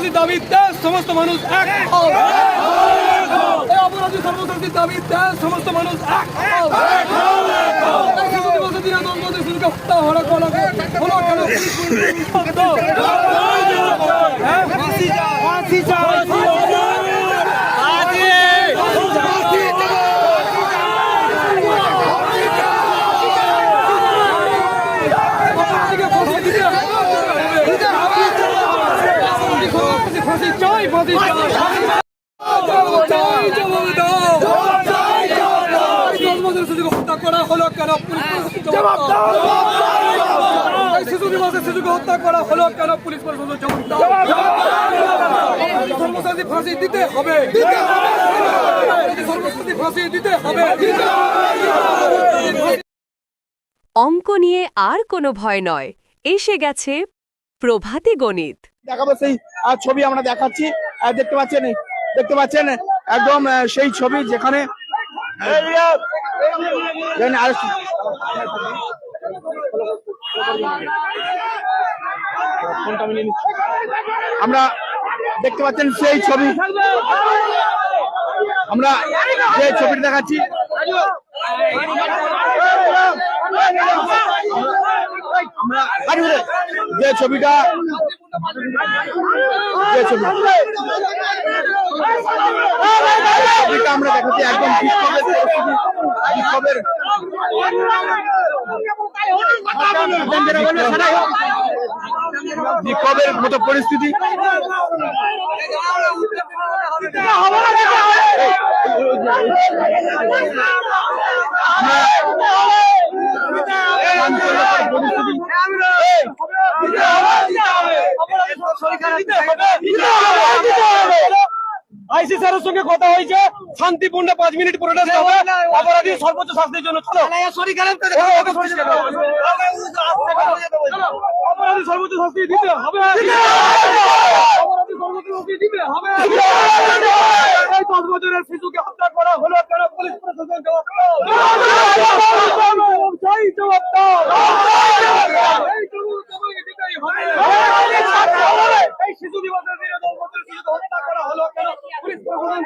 সর্বশাসী দাবিতে সমস্ত মানুষ এক অপরাধী সর্বশাসী দাবিতে সমস্ত মানুষ এক? হ্যাঁ? ফাঁসি চাই। অপরাধীকে ফাঁসি দিতে হবে। অপরাধী ফাঁসি চাই, ফাঁসি চাই। চাই, জবাব দাও। এই দশ বছরের শিশুকে হত্যা করা হলো কেন? পুলিশ প্রশাসন জবাব দাও। শিশু দিবসে শিশুকে হত্যা করা হলো কেন? পুলিশ প্রশাসন জবাব দাও। অপরাধী ফাঁসি দিতে হবে। অপরাধী ফাঁসি দিতে হবে। অঙ্ক নিয়ে আর কোনো ভয় নয়। এসে গেছে প্রভাতী গণিত। দেখাবো সেই ছবি আমরা দেখাচ্ছি। দেখতে পাচ্ছেন? দেখতে পাচ্ছেন? একদম আহ, সেই ছবি যেখানে আমরা দেখতে পাচ্ছেন সেই ছবি। আমরা যে ছবিটা দেখাচ্ছি। যে ছবিটা যে ছবি। ছবিটা আমরা দেখাচ্ছি একদম বিক্ষোভের মতো পরিস্থিতি। পরিস্থিতি আইসি স্যারের সঙ্গে কথা হয়েছে শান্তিপূর্ণ পাঁচ মিনিট প্রোটেস্ট হবে অপরাধী সর্বোচ্চ শাস্তির জন্য চলো অপরাধী সর্বোচ্চ শাস্তি দিতে হবে অপরাধী সর্বোচ্চ শাস্তি দিতে হবে এই দশ বছরের শিশুকে হত্যা করা হলো কেন পুলিশ প্রশাসন জবাব দাও এই এই শিশু দিবসের দিনে দশ বছরের হত্যা করা হলো কেন? পুলিশ প্রশাসন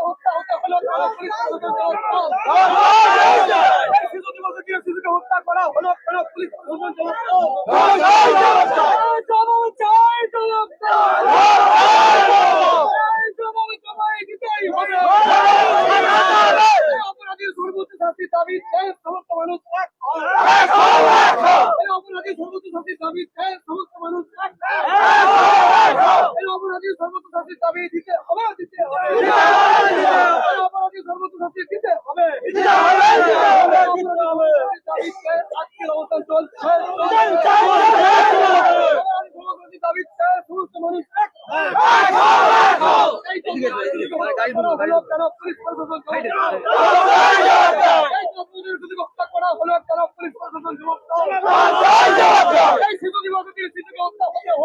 হত্যা হতে হলো কেন পুলিশ প্রশাসন এই শিশু দিবসের দিনে শিশুকে হত্যা করা হলো কেন? পুলিশ প্রশাসন সর্বোচ্চ শাস্তি দাবি সমস্ত মানুষ এক অপরাধীর সর্বোচ্চ শাস্তি দাবি সমস্ত মানুষ এক অপরাধীর সর্বোচ্চ শাস্তি দাবি দিতে হবে দিতে হবে। এই অপরাধীর সর্বোচ্চ শাস্তি দিতে হবে। আজকের অবস্থান চলছে অপরাধী সমস্ত মানুষ এক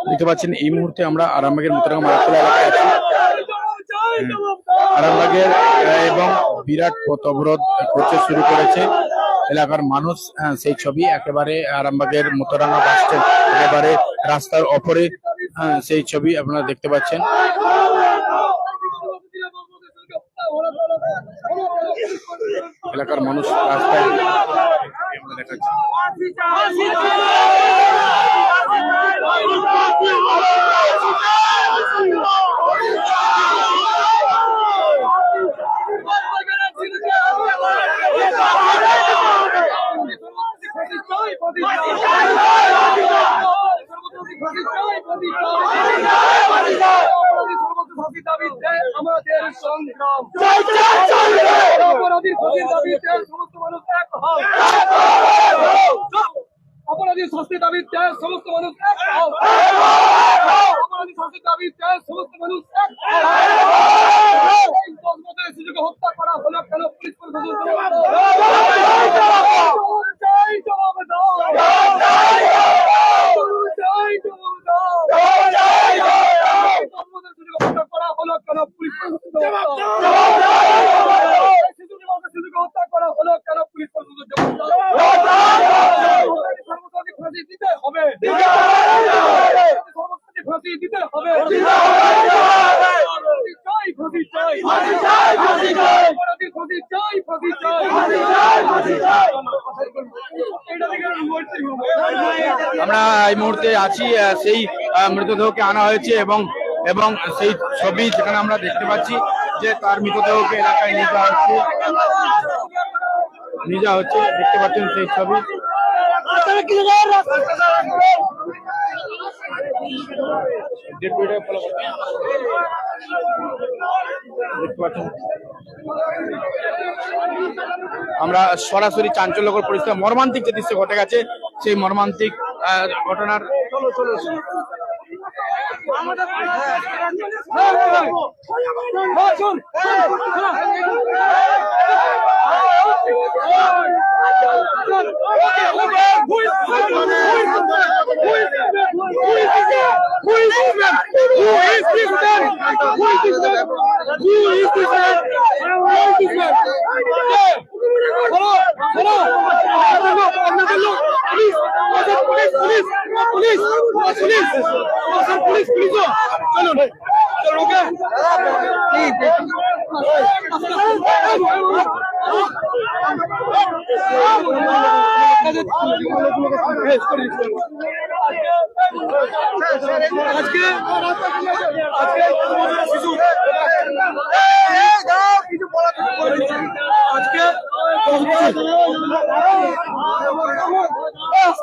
দেখতে পাচ্ছেন এই মুহূর্তে আমরা আরামবাগের জবাব দাও। আরামবাগের এবং বিরাট পথ অবরোধ করতে শুরু করেছে এলাকার মানুষ আহ, সেই ছবি একেবারে আরামবাগের মুতরাঙ্গা বাস একেবারে রাস্তার অপরে সেই ছবি আপনারা দেখতে পাচ্ছেন। এলাকার মানুষ রাস্তায় দেখাচ্ছি আমাদের সংগ্রাম অপরাধীর ফাঁসির দাবিতে সমস্ত মানুষ এক হও অপরাধীর দাবি চায় সমস্ত মানুষ শাস্তি সমস্ত মানুষ এক হও এই দশ বছরের শিশুকে হত্যা করা হলো কেন পুলিশ প্রশাসন জবাব দাও। জবাব চাই, জবাব দাও। জবাব চাই, জবাব দাও। এই দশ বছরের শিশুকে হত্যা করা হলো কেন পুলিশ প্রশাসন জবাব দাও। এই শিশু দিবসে শিশুকে হত্যা করা হলো কেন পুলিশ প্রশাসন জবাব দাও। সর্বসাধারণ ফাঁসি দিতে হবে আমরা এই মুহূর্তে আছি সেই মৃতদেহকে আনা হয়েছে এবং এবং সেই ছবি যেখানে আমরা দেখতে পাচ্ছি যে তার মৃতদেহকে এলাকায় নিয়ে যাওয়া হচ্ছে। নিয়ে যাওয়া হচ্ছে, দেখতে পাচ্ছেন সেই ছবি। দেখতে পাচ্ছেন। আমরা সরাসরি চাঞ্চল্যকর পরিস্থিতি মর্মান্তিক যে দৃশ্য ঘটে গেছে সেই মর্মান্তিক ঘটনার চলো চলো Who is this man? Who is this man? Who is this man? Who is this man? Who is this man?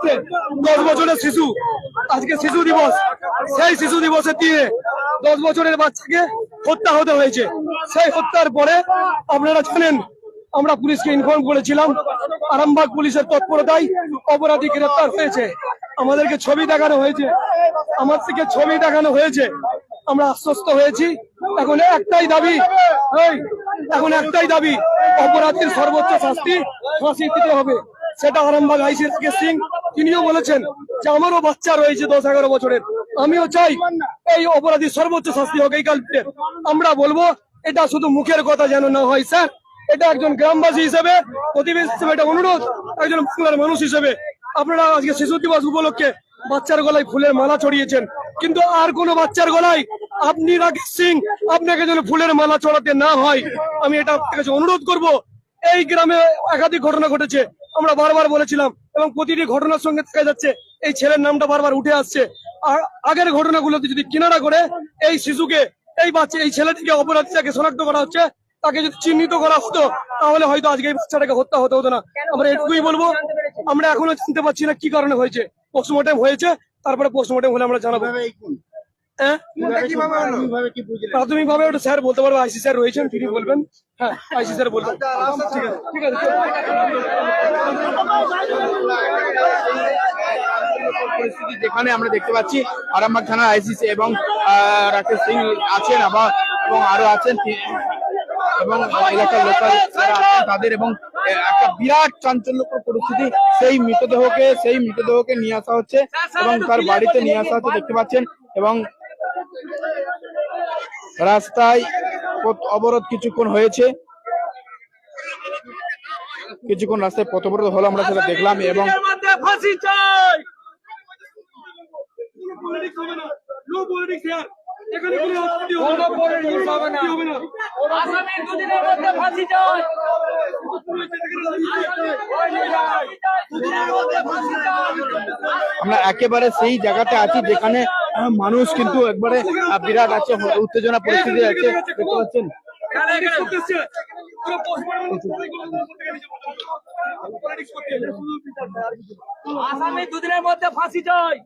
আজকে দশ বছরের শিশু, আজকে শিশু দিবস। সেই শিশু দিবসের দিয়ে দশ বছরের বাচ্চাকে হত্যা হতে হয়েছে। সেই হত্যার পরে আপনারা জানেন, আমরা পুলিশকে ইনফর্ম করেছিলাম। আরামবাগ পুলিশের তৎপরতায় অপরাধী গ্রেপ্তার হয়েছে। আমাদেরকে ছবি দেখানো হয়েছে। আমার থেকে ছবি দেখানো হয়েছে। আমরা আশ্বস্ত হয়েছি। এখন একটাই দাবি এখন একটাই দাবি, অপরাধীর সর্বোচ্চ শাস্তি ফাঁসি দিতে হবে। সেটা আরামবাগ আইসি সিং তিনিও বলেছেন যে আমারও বাচ্চা রয়েছে দশ এগারো বছরের। আমিও চাই এই অপরাধীর সর্বোচ্চ শাস্তি হোক এই কালকে। আমরা বলব, এটা শুধু মুখের কথা যেন না হয়, স্যার। এটা একজন গ্রামবাসী হিসেবে, প্রতিবেশী হিসেবে এটা অনুরোধ, একজন বাংলার মানুষ হিসেবে। আপনারা আজকে শিশু দিবস উপলক্ষে বাচ্চার গলায় ফুলের মালা ছড়িয়েছেন। কিন্তু আর কোনো বাচ্চার গলায় আপনি রাকেশ সিং, আপনাকে যেন ফুলের মালা চড়াতে না হয়, আমি এটা আপনার কাছে অনুরোধ করব। এই গ্রামে একাধিক ঘটনা ঘটেছে। আমরা বারবার বলেছিলাম এবং প্রতিটি ঘটনার সঙ্গে দেখা যাচ্ছে, এই ছেলের নামটা বারবার উঠে আসছে। আর আগের ঘটনাগুলোতে যদি কিনারা করে, এই শিশুকে, এই বাচ্চা, এই ছেলেটিকে অপরাধীটাকে শনাক্ত করা হচ্ছে, তাকে যদি চিহ্নিত করা হতো, তাহলে হয়তো আজকে এই বাচ্চাটাকে হত্যা হতে হতো না। আমরা এটুকুই বলব, আমরা এখনও জানতে পারছি না কি কারণে হয়েছে। পোস্টমর্টম হয়েছে, তারপরে পোস্টমর্টম হলে আমরা জানাব। প্রাথমিক ভাবে ওটা স্যার বলতে পারবে আইসি স্যার রয়েছেন তিনি বলবেন। হ্যাঁ আইসি স্যার বলবেন। ঠিক আছে ঠিক আছে। পরিস্থিতি যেখানে আমরা দেখতে পাচ্ছি আরামবাগ থানার আইসিসি এবং রাকেশ সিং আছেন আবার এবং আরও আছেন এবং এলাকার লোকাল তাদের এবং একটা বিরাট চাঞ্চল্যকর পরিস্থিতি। সেই মৃতদেহকে সেই মৃতদেহকে নিয়ে আসা হচ্ছে এবং তার বাড়িতে নিয়ে আসা হচ্ছে দেখতে পাচ্ছেন এবং রাস্তায় অবরোধ কিছুক্ষণ হয়েছে। কিছুক্ষণ রাস্তায় পথ অবরোধ হলো আমরা সেটা দেখলাম এবং আমরা একেবারে সেই জায়গাতে আছি যেখানে মানুষ কিন্তু একবারে বিরাট আছে উত্তেজনা পরিস্থিতি আছে দেখতে পাচ্ছেন? আসামি দুদিনের মধ্যে ফাঁসি চাই।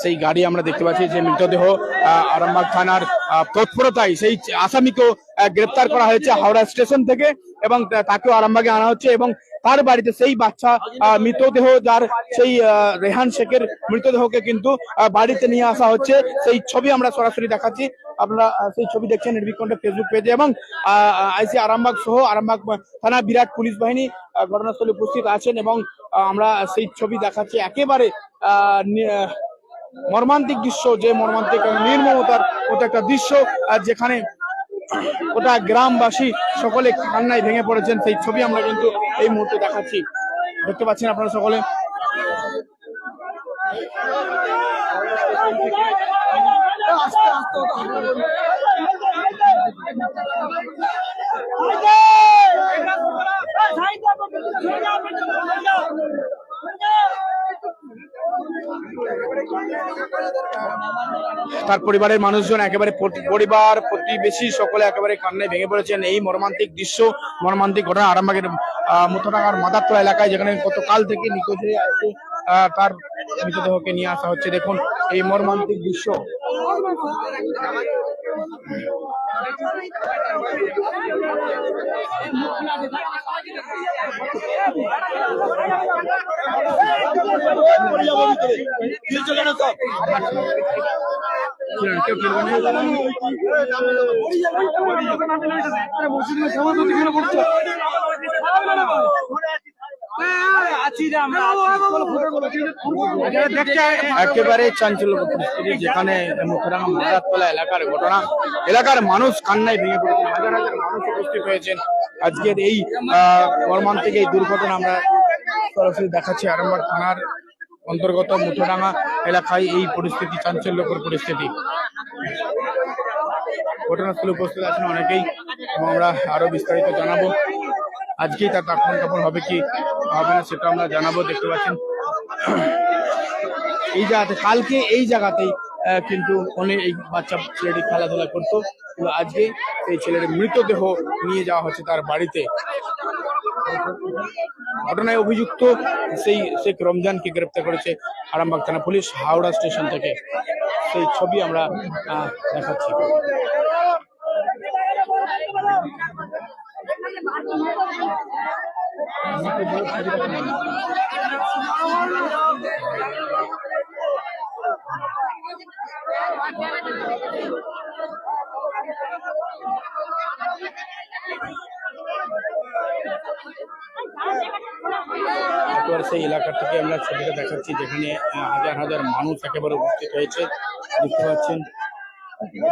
সেই গাড়ি আমরা দেখতে পাচ্ছি যে মৃতদেহ আরামবাগ থানার তৎপরতায় সেই আসামিকেও গ্রেপ্তার করা হয়েছে হাওড়া স্টেশন থেকে এবং তাকেও আরামবাগে আনা হচ্ছে এবং তার বাড়িতে সেই বাচ্চা মৃতদেহ যার সেই রেহান শেখের মৃতদেহকে কিন্তু বাড়িতে নিয়ে আসা হচ্ছে। সেই ছবি আমরা সরাসরি দেখাচ্ছি। আপনারা সেই ছবি দেখছেন নির্বিকণ্ঠের ফেসবুক পেজে এবং আইসি আরামবাগ সহ আরামবাগ থানা বিরাট পুলিশ বাহিনী ঘটনাস্থলে উপস্থিত আছেন এবং আমরা সেই ছবি দেখাচ্ছি। একেবারে মর্মান্তিক দৃশ্য, যে মর্মান্তিক নির্মমতার মতো একটা দৃশ্য যেখানে ওটা গ্রামবাসী সকলে কান্নায় ভেঙে পড়েছেন সেই ছবি আমরা কিন্তু এই মুহূর্তে দেখাচ্ছি দেখতে পাচ্ছেন আপনারা সকলে তার পরিবারের মানুষজন একেবারে পরিবার, প্রতিবেশী সকলে একেবারে কান্নায় ভেঙে পড়েছেন। এই মর্মান্তিক দৃশ্য, মর্মান্তিক ঘটনা আরামবাগের মতনাগার মাদারতলা এলাকায়, যেখানে গতকাল থেকে নিখোঁজ হয়ে আছে তার মৃতদেহকে নিয়ে আসা হচ্ছে। দেখুন, এই মর্মান্তিক দৃশ্য। কেউ ফিরবে না? একেবারে চাঞ্চল্য যেখানে মুখরাঙ্গা মাদারতলা এলাকার ঘটনা। এলাকার মানুষ কান্নায় ভেঙে পড়েছেন হাজার হাজার মানুষ উপস্থিত হয়েছেন। আজকের এই মর্মান্তিক এই দুর্ঘটনা আমরা সরাসরি দেখাচ্ছি আরামবাগ থানার অন্তর্গত মুঠোডাঙ্গা এলাকায় এই পরিস্থিতি, চাঞ্চল্যকর পরিস্থিতি। ঘটনাস্থলে উপস্থিত আছেন অনেকেই এবং আমরা আরও বিস্তারিত জানাব। আজকেই তার কাপড় হবে কি হবে না, সেটা আমরা জানাব, দেখতে পাচ্ছেন। এই জায়গাতে, কালকে এই জায়গাতেই কিন্তু অনেক এই বাচ্চা ছেলেটি খেলাধুলা করতো। কিন্তু আজকে এই ছেলের মৃতদেহ নিয়ে যাওয়া হচ্ছে তার বাড়িতে। ঘটনায় অভিযুক্ত সেই শেখ রমজানকে গ্রেপ্তার করেছে আরামবাগ থানা পুলিশ, হাওড়া স্টেশন থেকে। সেই ছবি আমরা দেখাচ্ছি। একেবারে সেই এলাকা থেকে আমরা ছবিটা দেখাচ্ছি যেখানে হাজার হাজার মানুষ একেবারে উপস্থিত হয়েছে। দেখতে পাচ্ছেন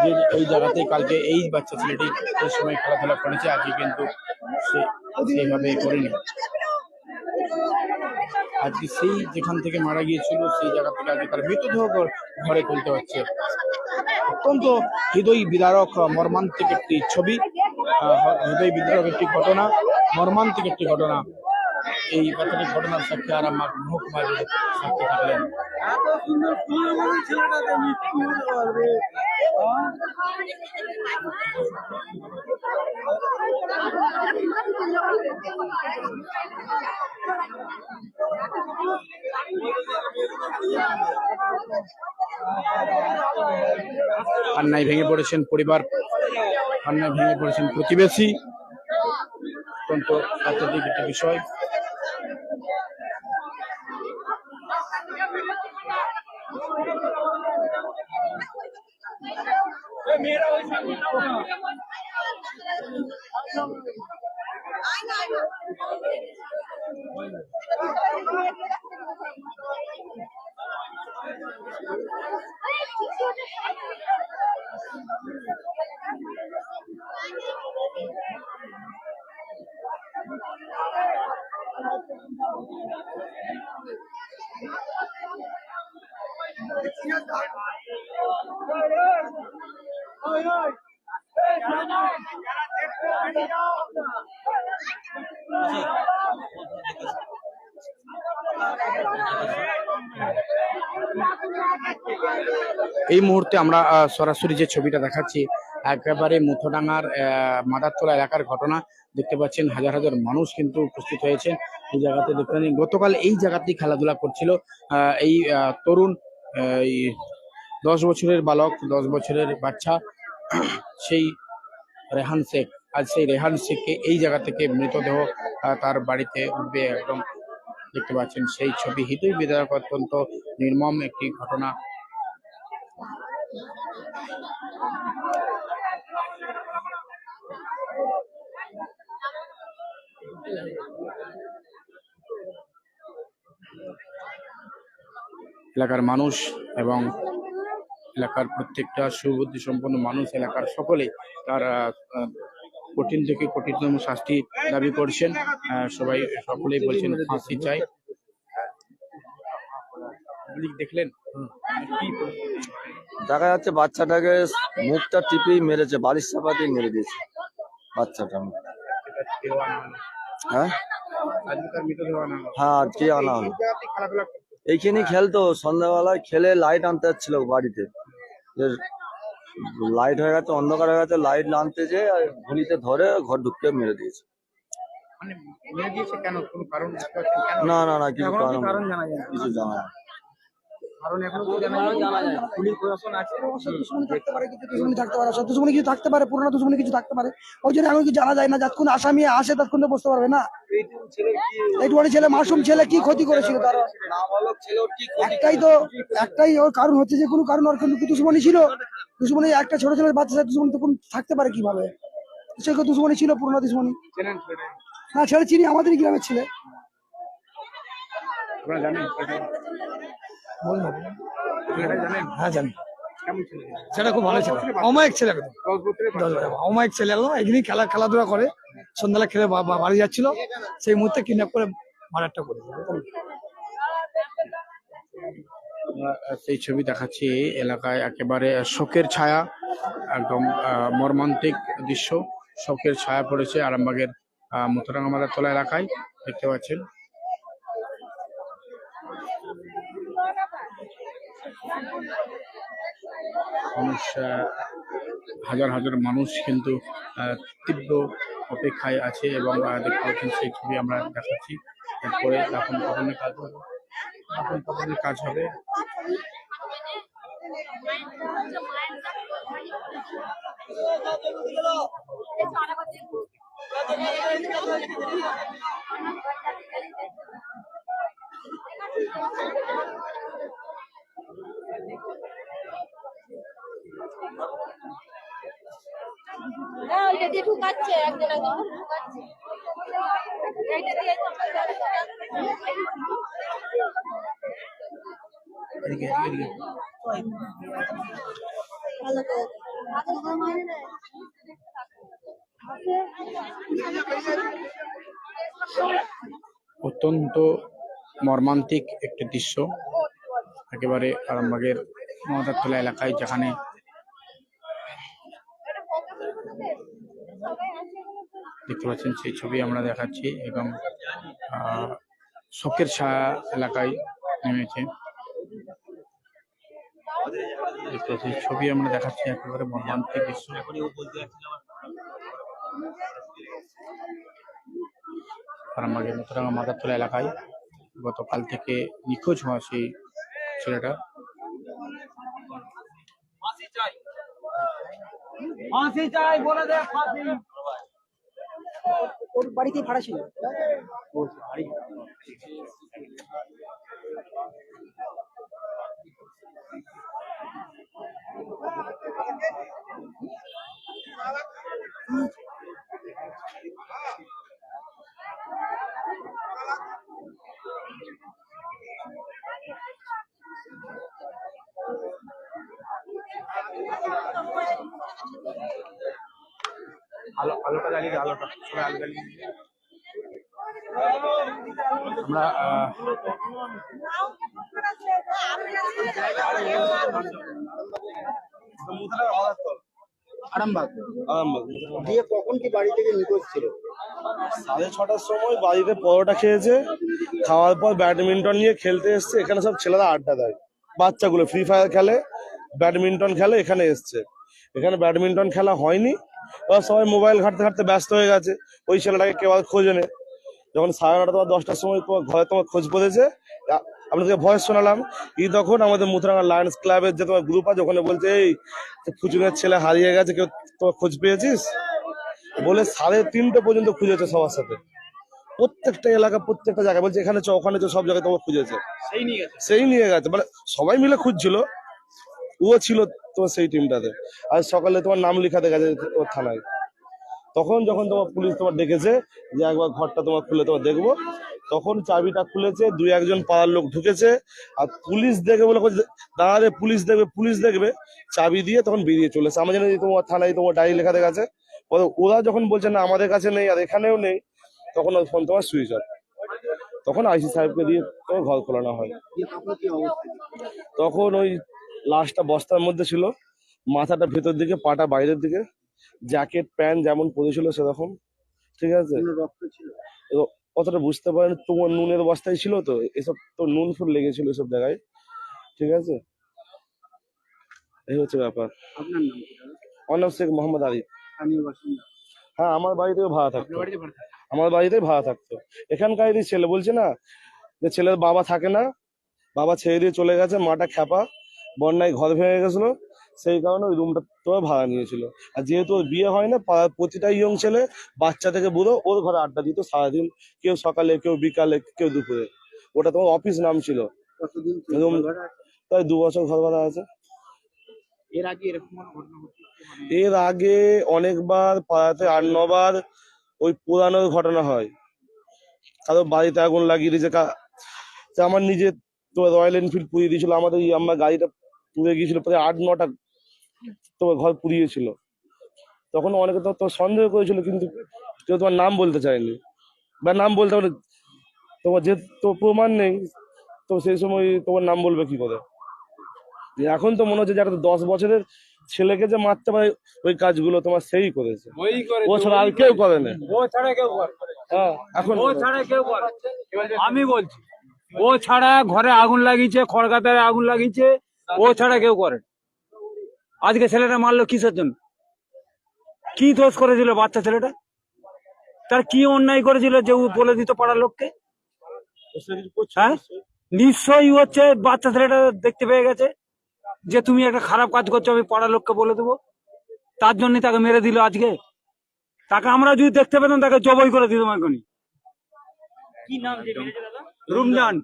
যে এই জায়গাতেই কালকে এই বাচ্চা ছেলেটি এই সময় খেলাধুলা করেছে, আজকে কিন্তু সে সেইভাবে করেনি। আজকে সেই যেখান থেকে মারা গিয়েছিল, সেই জায়গা থেকে আজকে তার মৃতদেহ ঘর- তুলতে হচ্ছে। অত্যন্ত হৃদয় বিদারক মর্মান্তিক একটি ছবি হৃদয় বিদারক একটি ঘটনা, মর্মান্তিক একটি ঘটনা। এই বাচ্চাটির ঘটনার সাক্ষী আরামাক মহকুমার সাক্ষী থাকলেন। কান্নায় ভেঙে পড়েছেন পরিবার কান্নায় ভেঙে পড়েছেন প্রতিবেশী। অত্যন্ত আত্মদিক একটি বিষয়। mira, এই মুহূর্তে আমরা সরাসরি যে ছবিটা দেখাচ্ছি, একেবারে মুথোডাঙ্গার মাদারতলা এলাকার ঘটনা। দেখতে পাচ্ছেন হাজার হাজার মানুষ কিন্তু উপস্থিত হয়েছে এই জায়গাতে। দেখতে গতকাল এই জায়গাতেই খেলাধুলা করছিল এই তরুণ এই দশ বছরের বালক, দশ বছরের বাচ্চা, সেই রেহান শেখ। আজ সেই রেহান শেখকে এই জায়গা থেকে মৃতদেহ তার বাড়িতে উঠবে একদম দেখতে পাচ্ছেন সেই ছবি। হৃদয় বিদায়ক অত্যন্ত নির্মম একটি ঘটনা এলাকার মানুষ এবং এলাকার প্রত্যেকটা সুবুদ্ধি সম্পন্ন মানুষ এলাকার সকলে তার কঠিন থেকে কঠিনতম শাস্তি দাবি করছেন সবাই সকলেই বলছেন ফাঁসি চাই দেখলেন দেখা যাচ্ছে বাচ্চাটাকে মুখটা টিপেই মেরেছে বালিশ চাপাতেই মেরে দিয়েছে বাচ্চাটা? হ্যাঁ। হ্যাঁ আজকে আনা হলো এই জায়গাতেই খেলাধুলা করতো। এইখানেই খেলতো সন্ধ্যাবেলায় খেলে লাইট আনতে যাচ্ছিল বাড়িতে লাইট হয়ে গেছে অন্ধকার হয়ে গেছে লাইট আনতে যে গুলিতে ধরে ঘর ঢুকতে মেরে দিয়েছে মানে না না না কিছু কারণ। কিছু জানা। কারণ এখনও তো জানা যায় না। পুলিশ প্রশাসন আছে। দুশ্মনী থাকতে পারে কিছু দুশ্মনী থাকতে পারে সব দুশ্মনী কিছু থাকতে পারে পুরোনো দুশ্মনী কিছু থাকতে পারে। ওই জন্য এখন জানা যায় না যতক্ষণ আসামি আসে ততক্ষণ তো বুঝতে পারবে না। ছেলে মাসুম ছেলে কি ক্ষতি করেছিল তার? একটাই তো একটাই ওর কারণ হচ্ছে যে কোনো কারণ ওর কিন্তু দুশ্মনী ছিল। দুশ্মনী একটা ছোট ছেলে বাচ্চা দুশ্মনী তখন থাকতে পারে কীভাবে? সে দুশ্মনী ছিল পুরোনো দুশ্মনী? হ্যাঁ ছেলে চিনি আমাদেরই গ্রামের ছেলে। জানেন? হ্যাঁ জানি। সেটা খুব ভালো ছিল। অমায়িক ছেলে একদম দশ অমায়িক ছেলে একদম এখানেই খেলা খেলাধুলা করে। সন্ধ্যাবেলা খেলে বাড়ি যাচ্ছিল। সেই মুহূর্তে কিডন্যাপ করে মারাটা করে সেই ছবি দেখাচ্ছি এলাকায় একেবারে শোকের ছায়া একদম আহ, মর্মান্তিক দৃশ্য। শোকের ছায়া পড়েছে আরামবাগের আহ, মুতরাঙ্গামালা তোলা এলাকায়। দেখতে পাচ্ছেন। মানুষ হাজার হাজার মানুষ কিন্তু তীব্র অপেক্ষায় আছে এবং দেখতে পাচ্ছেন সেই ছবি আমরা দেখাচ্ছি। এরপরে দাফন কাফনের কাজ হবে? দাফন কাফনের কাজ হবে? হ্যাঁ ওইটা দিয়ে ঢুকাচ্ছে একজন একজন করে ঢুকাচ্ছে এইটা দিয়ে অত্যন্ত মর্মান্তিক একটি দৃশ্য। একেবারে আরামবাগের মহাদারতলা এলাকায়, যেখানে দেখতে পাচ্ছেন সেই ছবি আমরা দেখাচ্ছি এবং শোকের ছায়া এলাকায় নেমেছে। ছবি আমরা দেখাচ্ছি একেবারে মর্মান্তিক দৃশ্য। মাদারতলা এলাকায় গতকাল থেকে নিখোঁজ হওয়া সেই ছেলেটা। ওর বাড়িতেই ভাড়া ছিল। জ্বালিয়ে আলোটা সবাই আলো জ্বালিয়ে দিন। আমরা আহ, দিয়ে কখন কি বাড়ি থেকে নিখোঁজ ছিল? সাড়ে ছটার সময় বাড়িতে পরোটা খেয়েছে খাওয়ার পর ব্যাডমিন্টন নিয়ে খেলতে এসছে এখানে সব ছেলেরা আড্ডা দেয়। বাচ্চাগুলো ফ্রি ফায়ার খেলে ব্যাডমিন্টন খেলে এখানে এসছে। এখানে ব্যাডমিন্টন খেলা হয়নি এবার সবাই মোবাইল ঘাঁটতে ঘাঁটতে ব্যস্ত হয়ে গেছে। ওই ছেলেটাকে কেউ আর খোঁজে নে যখন সাড়ে নটা তোমার দশটার সময় তোমার ঘরে তোমার খোঁজ পড়েছে আপনাদেরকে ভয়েস শোনালাম। ই তখন আমাদের মুথরাঙ্গা লায়ন্স ক্লাবের যে তোমার গ্রুপ আছে ওখানে বলছে এই ফুচুনের ছেলে হারিয়ে গেছে কেউ তোমার খোঁজ পেয়েছিস? বলে সাড়ে তিনটে পর্যন্ত খুঁজেছে সবার সাথে। প্রত্যেকটা এলাকা প্রত্যেকটা জায়গায় বলছে এখানে চ ওখানে চ সব জায়গায় তোমার খুঁজেছে। সেই নিয়ে গেছে। সেই নিয়ে গেছে। মানে সবাই মিলে খুঁজছিল। ও ছিল তোমার সেই টিমটাতে আর সকালে তোমার নাম লেখাতে গেছে তোমার থানায়। তখন যখন তোমার পুলিশ তোমার ডেকেছে, যে একবার ঘরটা তোমার খুলে তোমার দেখব, তখন চাবিটা খুলেছে, দুই একজন পাড়ার লোক ঢুকেছে, আর পুলিশ দেখবে বলে দাঁড়াবে পুলিশ দেখবে পুলিশ দেখবে। চাবি দিয়ে তখন বেরিয়ে চলেছে আমার জানি তোমার থানায় তোমার ডায়েরি লেখাতে গেছে। ওরা যখন বলছে, না, আমাদের কাছে নেই, আর এখানেও নেই, তখন ফোন তোমার সুইচ অফ তখন আইসি সাহেবকে দিয়ে তোমার ঘর খোলানো হয়। তখন ওই লাশটা বস্তার মধ্যে ছিল। মাথাটা ভেতর দিকে পাটা বাইরের দিকে। জ্যাকেট প্যান্ট যেমন পরেছিল সেরকম। ঠিক আছে? অতটা বুঝতে পারেন তোমার নুনের বস্তায় ছিল তো? এসব তো নুন ফুল লেগেছিল এসব জায়গায়। ঠিক আছে? এই হচ্ছে ব্যাপার। আপনার নাম আমার নাম শেখ মোহাম্মদ বাসিন্দা। হ্যাঁ আমার বাড়িতেও ভাড়া থাকতো? আমার বাড়িতেই ভাড়া থাকতো। এখানকারই ছেলে বলছে না যে ছেলের বাবা থাকে না বাবা ছেড়ে দিয়ে চলে গেছে মাটা খ্যাপা। বন্যায় ঘর ভেঙে গেছিল সেই কারণে ওই রুমটা তো ভাড়া নিয়েছিল। আর যেহেতু ওর বিয়ে হয় না পাড়ার প্রতিটা ইয়ং ছেলে বাচ্চা থেকে বুড়ো ওর ঘরে আড্ডা দিত সারাদিন কেউ সকালে কেউ বিকালে কেউ দুপুরে। ওটা তোমার অফিস নাম ছিল। আছে? প্রায় দু বছর ঘর ভাড়া আছে। এর আগে এরকম? এর আগে অনেকবার পাড়াতে আট নবার ওই পুরানোর ঘটনা হয়। কারও বাড়িতে আগুন লাগিয়ে দিয়েছে আমার নিজে তো রয়্যাল এনফিল্ড পুড়িয়ে দিয়েছিল আমাদের আমার গাড়িটা পুড়ে গিয়েছিল প্রায় আট নটা তোমার ঘর পুড়িয়েছিল তখন অনেকে তো তো সন্দেহ করেছিল কিন্তু কেউ তোমার নাম বলতে চায়নি। বা নাম বলতে পারে তোমার যে তো প্রমাণ নেই তো সেই সময় তোমার নাম বলবে কি করে? এখন তো মনে হচ্ছে যে একটা দশ বছরের ছেলেকে যে মারতে পারে ওই কাজগুলো তোমার সেই করেছে। ও ছাড়া আর কেউ করে। না ও ছাড়া কেউ হ্যাঁ এখন ও ছাড়া কেউ করে আমি বলছি ও ছাড়া ঘরে আগুন লাগিয়েছে খড়গাতায় আগুন লাগিয়েছে ও ছাড়া কেউ করে। আজকে ছেলেটা মারলো কিসের জন্য? কি দোষ করেছিল বাচ্চা ছেলেটা? তার কি অন্যায় করেছিল যে ও বলে দিত পাড়ার লোককে? হ্যাঁ? নিশ্চয়ই হচ্ছে বাচ্চা ছেলেটা দেখতে পেয়ে গেছে যে তুমি একটা খারাপ কাজ করছ আমি পাড়ার লোককে বলে দেবো। তার জন্য তাকে মেরে দিল আজকে। তাকে আমরা যদি দেখতে পেতাম তাকে জবই করে দিতাম এখনই। কি নাম রুমজান।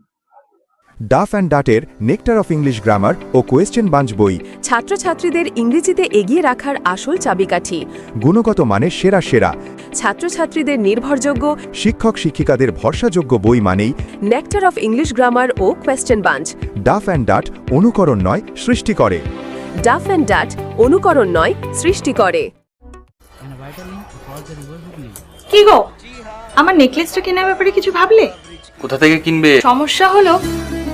ডাফ অ্যান্ড ডাটের নেকটার অফ ইংলিশ গ্রামার ও কোয়েশ্চেন বাঞ্চ বই। ছাত্রছাত্রীদের ইংরেজিতে এগিয়ে রাখার আসল চাবিকাঠি। গুণগত মানের সেরা সেরা। ছাত্রছাত্রীদের নির্ভরযোগ্য শিক্ষক শিক্ষিকাদের ভরসাযোগ্য বই মানেই nectar of English grammar O question bank. Duff and Dutt অনুকরণ নয় সৃষ্টি করে। ডাফ অ্যান্ড ডাট অনুকরণ নয় সৃষ্টি করে। কি গো? আমার নেকলেসটা কেনার ব্যাপারে কিছু ভাবলে? কোথা থেকে কিনবে? সমস্যা হলো